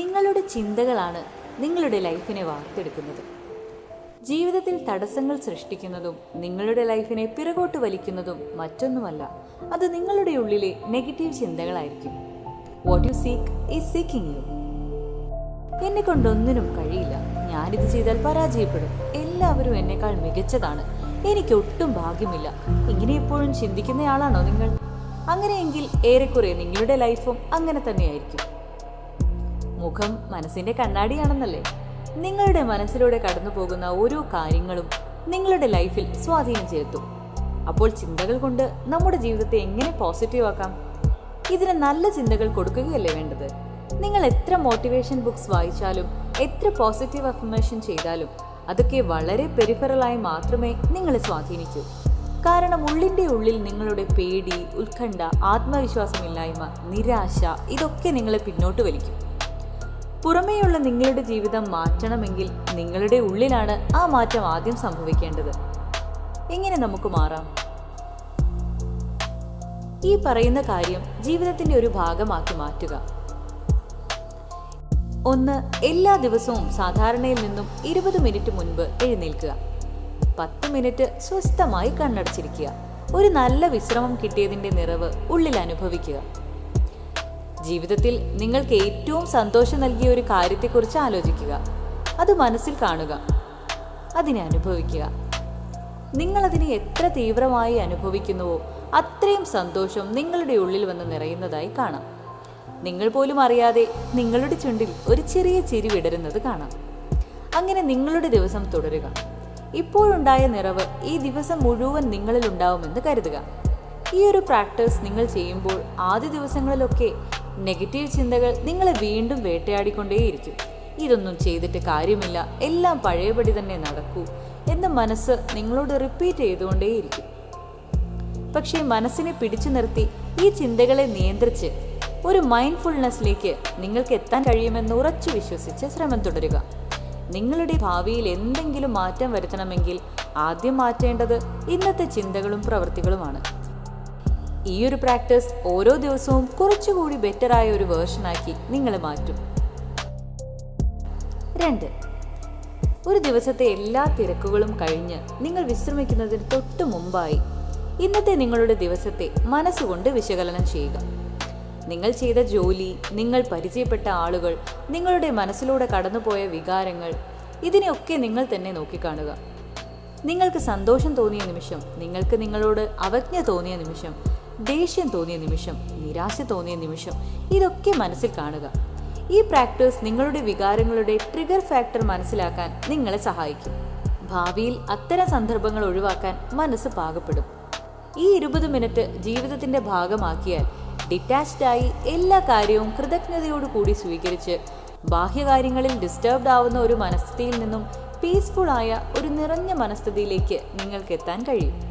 നിങ്ങളുടെ ചിന്തകളാണ് നിങ്ങളുടെ ലൈഫിനെ വാർത്തെടുക്കുന്നത്. ജീവിതത്തിൽ തടസ്സങ്ങൾ സൃഷ്ടിക്കുന്നതും നിങ്ങളുടെ ലൈഫിനെ പിറകോട്ട് വലിക്കുന്നതും മറ്റൊന്നുമല്ല. അത് നിങ്ങളുടെ ഉള്ളിലെ negative ചിന്തകളായിരിക്കും. What you seek is seeking you എന്നെ കൊണ്ടൊന്നിനും കഴിയില്ല. ഞാനിത് ചെയ്താൽ പരാജയപ്പെടും. എല്ലാവരും എന്നെക്കാൾ മികച്ചതാണ്. എനിക്ക് ഒട്ടും ഭാഗ്യമില്ല. ഇങ്ങനെ എപ്പോഴും ചിന്തിക്കുന്നയാളാണോ നിങ്ങൾ? അങ്ങനെയെങ്കിൽ ഏറെക്കുറെ നിങ്ങളുടെ ലൈഫും അങ്ങനെ തന്നെയായിരിക്കും. മുഖം മനസ്സിന്റെ കണ്ണാടിയാണെന്നല്ലേ? നിങ്ങളുടെ മനസ്സിലൂടെ കടന്നു പോകുന്ന ഓരോ കാര്യങ്ങളും നിങ്ങളുടെ ലൈഫിൽ സ്വാധീനം ചെലുത്തും. അപ്പോൾ ചിന്തകൾ കൊണ്ട് നമ്മുടെ ജീവിതത്തെ എങ്ങനെ പോസിറ്റീവ് ആക്കാം? ഇതിന് നല്ല ചിന്തകൾ കൊടുക്കുകയല്ലേ വേണ്ടത്? നിങ്ങൾ എത്ര മോട്ടിവേഷൻ ബുക്സ് വായിച്ചാലും എത്ര പോസിറ്റീവ് അഫർമേഷൻ ചെയ്താലും അതൊക്കെ വളരെ പെരിഫറലായി മാത്രമേ നിങ്ങളെ സ്വാധീനിക്കൂ. കാരണം ഉള്ളിന്റെ ഉള്ളിൽ നിങ്ങളുടെ പേടി ഉത്കണ്ഠ ആത്മവിശ്വാസമില്ലായ്മ നിരാശ ഇതൊക്കെ നിങ്ങളെ പിന്നോട്ട് വലിക്കും. പുറമേയുള്ള നിങ്ങളുടെ ജീവിതം മാറ്റണമെങ്കിൽ നിങ്ങളുടെ ഉള്ളിലാണ് ആ മാറ്റം ആദ്യം സംഭവിക്കേണ്ടത്. എങ്ങനെ നമുക്ക് മാറാം. ഈ പറയുന്ന കാര്യം ജീവിതത്തിന്റെ ഒരു ഭാഗമാക്കി മാറ്റുക. ഒന്ന് എല്ലാ ദിവസവും സാധാരണയിൽ നിന്നും ഇരുപത് മിനിറ്റ് മുൻപ് എഴുന്നേൽക്കുക. പത്ത് മിനിറ്റ് സ്വസ്ഥമായി കണ്ണടച്ചിരിക്കുക. ഒരു നല്ല വിശ്രമം കിട്ടിയതിന്റെ നിറവ് ഉള്ളിൽ അനുഭവിക്കുക. ജീവിതത്തിൽ നിങ്ങൾക്ക് ഏറ്റവും സന്തോഷം നൽകിയ ഒരു കാര്യത്തെക്കുറിച്ച് ആലോചിക്കുക. അത് മനസ്സിൽ കാണുക. അതിനെ അനുഭവിക്കുക. നിങ്ങളതിനെ എത്ര തീവ്രമായി അനുഭവിക്കുന്നുവോ അത്രയും സന്തോഷം നിങ്ങളുടെ ഉള്ളിൽ വന്ന് നിറയുന്നതായി കാണാം. നിങ്ങൾ പോലും അറിയാതെ നിങ്ങളുടെ ചുണ്ടിൽ ഒരു ചെറിയ ചിരി വിടരുന്നത് കാണാം. അങ്ങനെ നിങ്ങളുടെ ദിവസം തുടരുക. ഇപ്പോഴുണ്ടായ നിറവ് ഈ ദിവസം മുഴുവൻ നിങ്ങളിൽ ഉണ്ടാവുമെന്ന് കരുതുക. ഈ ഒരു പ്രാക്ടീസ് നിങ്ങൾ ചെയ്യുമ്പോൾ ആദ്യ ദിവസങ്ങളിലൊക്കെ നെഗറ്റീവ് ചിന്തകൾ നിങ്ങളെ വീണ്ടും വേട്ടയാടിക്കൊണ്ടേയിരിക്കും. ഇതൊന്നും ചെയ്തിട്ട് കാര്യമില്ല. എല്ലാം പഴയപടി തന്നെ നടക്കൂ എന്ന് മനസ്സ് നിങ്ങളോട് റിപ്പീറ്റ് ചെയ്തുകൊണ്ടേയിരിക്കും. പക്ഷേ മനസ്സിനെ പിടിച്ചു നിർത്തി ഈ ചിന്തകളെ നിയന്ത്രിച്ച് ഒരു മൈൻഡ്ഫുൾനെസ്സിലേക്ക് നിങ്ങൾക്ക് എത്താൻ കഴിയുമെന്ന് ഉറച്ചു വിശ്വസിച്ച് ശ്രമം തുടരുക. നിങ്ങളുടെ ഭാവിയിൽ എന്തെങ്കിലും മാറ്റം വരുത്തണമെങ്കിൽ ആദ്യം മാറ്റേണ്ടത് ഇന്നത്തെ ചിന്തകളും പ്രവൃത്തികളുമാണ് ഈ ഒരു പ്രാക്ടീസ് ഓരോ ദിവസവും കുറച്ചുകൂടി ബെറ്ററായ ഒരു വേർഷനാക്കി നിങ്ങൾ മാറ്റും. രണ്ട്. ഒരു ദിവസത്തെ എല്ലാ തിരക്കുകളും കഴിഞ്ഞ് നിങ്ങൾ വിശ്രമിക്കുന്നതിന് തൊട്ട് മുമ്പായി ഇന്നത്തെ നിങ്ങളുടെ ദിവസത്തെ മനസ്സുകൊണ്ട് വിശകലനം ചെയ്യുക. നിങ്ങൾ ചെയ്ത ജോലി നിങ്ങൾ പരിചയപ്പെട്ട ആളുകൾ നിങ്ങളുടെ മനസ്സിലൂടെ കടന്നുപോയ വികാരങ്ങൾ ഇതിനെയൊക്കെ നിങ്ങൾ തന്നെ നോക്കിക്കാണുക. നിങ്ങൾക്ക് സന്തോഷം തോന്നിയ നിമിഷം നിങ്ങൾക്ക് നിങ്ങളോട് അവജ്ഞ തോന്നിയ നിമിഷം ദേഷ്യം തോന്നിയ നിമിഷം നിരാശ തോന്നിയ നിമിഷം ഇതൊക്കെ മനസ്സിൽ കാണുക. ഈ പ്രാക്ടീസ് നിങ്ങളുടെ വികാരങ്ങളുടെ ട്രിഗർ ഫാക്ടർ മനസ്സിലാക്കാൻ നിങ്ങളെ സഹായിക്കും. ഭാവിയിൽ അത്തരം സന്ദർഭങ്ങൾ ഒഴിവാക്കാൻ മനസ്സ് പാകപ്പെടും. ഈ ഇരുപത് മിനിറ്റ് ജീവിതത്തിന്റെ ഭാഗമാക്കിയാൽ ഡിറ്റാച്ച്ഡ് ആയി എല്ലാ കാര്യവും കൃതജ്ഞതയോടു കൂടി സ്വീകരിച്ച് ബാഹ്യകാര്യങ്ങളിൽ ഡിസ്റ്റർബ്ഡ് ആവുന്ന ഒരു മനസ്ഥിതിയിൽ നിന്നും പീസ്ഫുൾ ആയ ഒരു നിറഞ്ഞ മനസ്ഥിതിയിലേക്ക് നിങ്ങൾക്ക് എത്താൻ കഴിയും.